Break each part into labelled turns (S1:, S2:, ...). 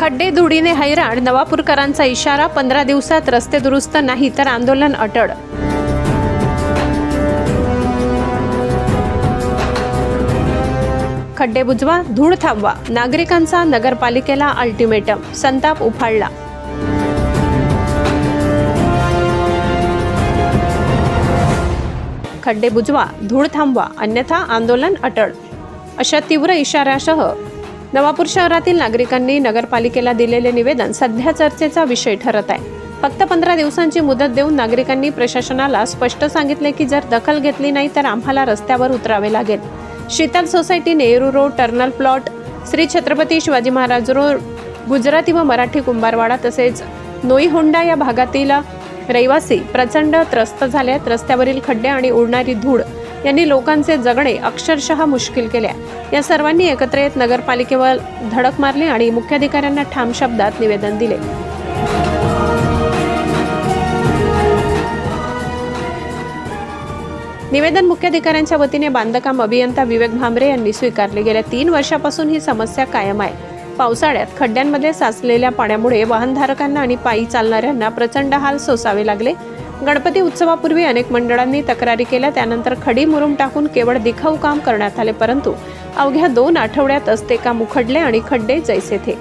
S1: खड्डे धुडीने हैराण नवापूरकरांचा इशारा पंधरा दिवसात रस्ते दुरुस्त नाही तर आंदोलन अटळ खड्डे बुजवा धूळ थांबवा नागरिकांचा नगरपालिकेला अल्टिमेटम संताप उफाळला खड्डे बुजवा धूळ थांबवा अन्यथा आंदोलन अटळ अशा तीव्र इशाऱ्यासह नवापूर शहरातील नागरिकांनी नगरपालिकेला दिलेले निवेदन सध्या चर्चेचा विषय ठरत आहे फक्त पंधरा दिवसांची मुदत देऊन नागरिकांनी प्रशासनाला स्पष्ट सांगितले की जर दखल घेतली नाही तर आम्हाला रस्त्यावर उतरावे लागेल शीतल सोसायटी नेहरू रोड टर्नल प्लॉट श्री छत्रपती शिवाजी महाराज रोड गुजराती व मराठी कुंभारवाडा तसेच होंडा या भागातील रहिवासी प्रचंड त्रस्त झाल्यात रस्त्यावरील खड्डे आणि उडणारी धूळ यांनी लोकांचे जगणे अक्षरशः मुश्किल केल्या या सर्वांनी एकत्र येत नगरपालिकेवर धडक मारली आणि मुख्याधिकाऱ्यांना ठाम शब्दात निवेदन दिले निवेदन मुख्याधिकाऱ्यांच्या वतीने बांधकाम अभियंता विवेक भांबरे यांनी स्वीकारले गेल्या तीन वर्षापासून ही समस्या कायम आहे पावसाळ्यात खड्ड्यांमध्ये साचलेल्या पाण्यामुळे वाहनधारकांना आणि पायी चालणाऱ्यांना प्रचंड हाल सोसावे लागले गणपती उत्सवापूर्वी अनेक मंडळांनी तक्रारी केल्या त्यानंतर खडी मुरुम टाकून केवळ दिखाऊ काम करण्यात आले परंतु अवघ्या दोन आठवड्यात असते का मुखडले आणि खड्डे जैसे थे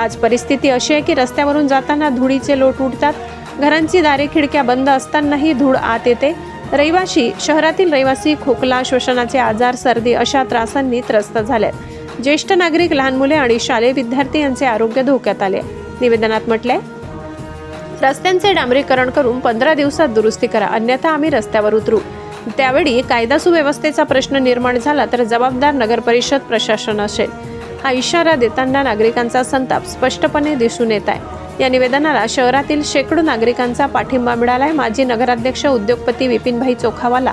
S1: आज परिस्थिती अशी आहे की रस्त्यावरून जाताना धुळीचे लोट उडतात घरांची दारे खिडक्या बंद असतानाही धूळ आत येते रहिवाशी शहरातील रहिवासी खोकला श्वसनाचे आजार सर्दी अशा त्रासांनी त्रस्त झाले ज्येष्ठ नागरिक लहान मुले आणि शालेय विद्यार्थी यांचे आरोग्य धोक्यात आले निवेदनात म्हटलंय रस्त्यांचे डांबरीकरण करून पंधरा दिवसात दुरुस्ती करा अन्यथा आम्ही रस्त्यावर उतरू त्यावेळी कायदा सुव्यवस्थेचा प्रश्न निर्माण झाला तर जबाबदार नगरपरिषद प्रशासन असेल हा इशारा देताना नागरिकांचा संताप स्पष्टपणे दिसून येत आहे या निवेदनाला शहरातील शेकडो नागरिकांचा पाठिंबा मिळालाय माजी नगराध्यक्ष उद्योगपती विपिनभाई चोखावाला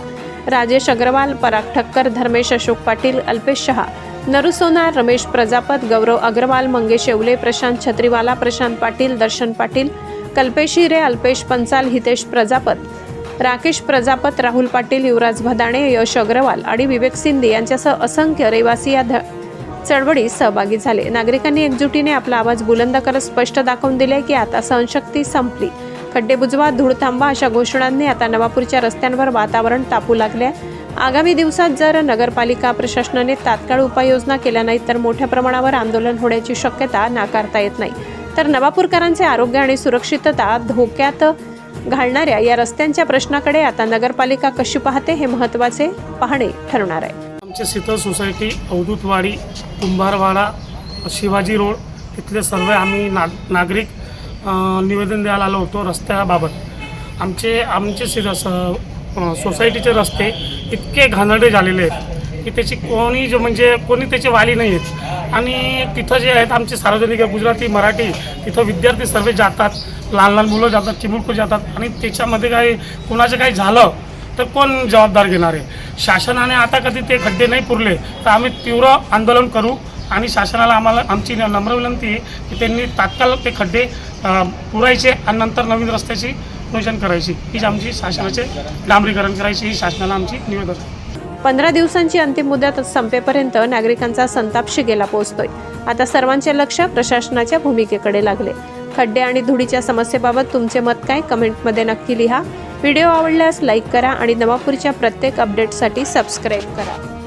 S1: राजेश अग्रवाल पराग ठक्कर धर्मेश अशोक पाटील अल्पेश शहा नरुसोना रमेश प्रजापत गौरव अग्रवाल मंगेश येवले प्रशांत छत्रीवाला प्रशांत पाटील दर्शन पाटील कल्पेश हिरे अल्पेश पंचाल हितेश प्रजापत राकेश प्रजापत राहुल पाटील युवराज भदाणे यश अग्रवाल आणि विवेक शिंदे यांच्यासह असंख्य रहिवासी या चळवळीत सहभागी झाले नागरिकांनी एकजुटीने आपला आवाज बुलंद करत स्पष्ट दाखवून दिले की आता सहनशक्ती संपली खड्डे बुजवा धूळ थांबा अशा घोषणांनी आता नवापूरच्या रस्त्यांवर वातावरण तापू लागले आगामी दिवसात जर नगरपालिका प्रशासनाने तात्काळ उपाययोजना केल्या नाहीत तर मोठ्या प्रमाणावर आंदोलन होण्याची शक्यता नाकारता येत नाही तर नवापूरकरांचे आरोग्य आणि सुरक्षितता धोक्यात घालणाऱ्या या रस्त्यांच्या प्रश्नाकडे आता नगरपालिका कशी पाहते हे महत्त्वाचे पाहणे ठरणार आहे
S2: आमची शीतल सोसायटी अवधूतवाडी कुंभारवाडा शिवाजी रोड तिथले सर्व आम्ही ना नागरिक निवेदन द्यायला आलो होतो रस्त्याबाबत आमचे आमचे सोसायटीचे रस्ते इतके घाणडे झालेले आहेत की त्याची कोणी जे म्हणजे कोणी त्याचे वाली नाही आहेत आणि तिथं जे आहेत आमचे सार्वजनिक गुजराती मराठी तिथं विद्यार्थी सर्व जातात लहान लहान मुलं जातात चिमुळकू जातात आणि त्याच्यामध्ये काही कुणाचं काही झालं तर कोण जबाबदार घेणार आहे शासनाने आता कधी ते खड्डे नाही पुरले तर आम्ही तीव्र आंदोलन करू आणि शासनाला आम्हाला आमची नम्र विनंती की त्यांनी तात्काळ ते खड्डे पुरायचे आणि नंतर नवीन रस्त्याची नियोजन करायची हीच आमची शासनाचे डांबरीकरण करायची ही शासनाला आमची निवेदन
S1: पंधरा दिवसांची अंतिम मुदत संपेपर्यंत नागरिकांचा संताप शिगेला पोहोचतोय आता सर्वांचे लक्ष प्रशासनाच्या भूमिकेकडे लागले खड्डे आणि धुडीच्या समस्येबाबत तुमचे मत काय कमेंटमध्ये नक्की लिहा व्हिडिओ आवडल्यास लाईक करा आणि नवापूरच्या प्रत्येक अपडेटसाठी सबस्क्राईब करा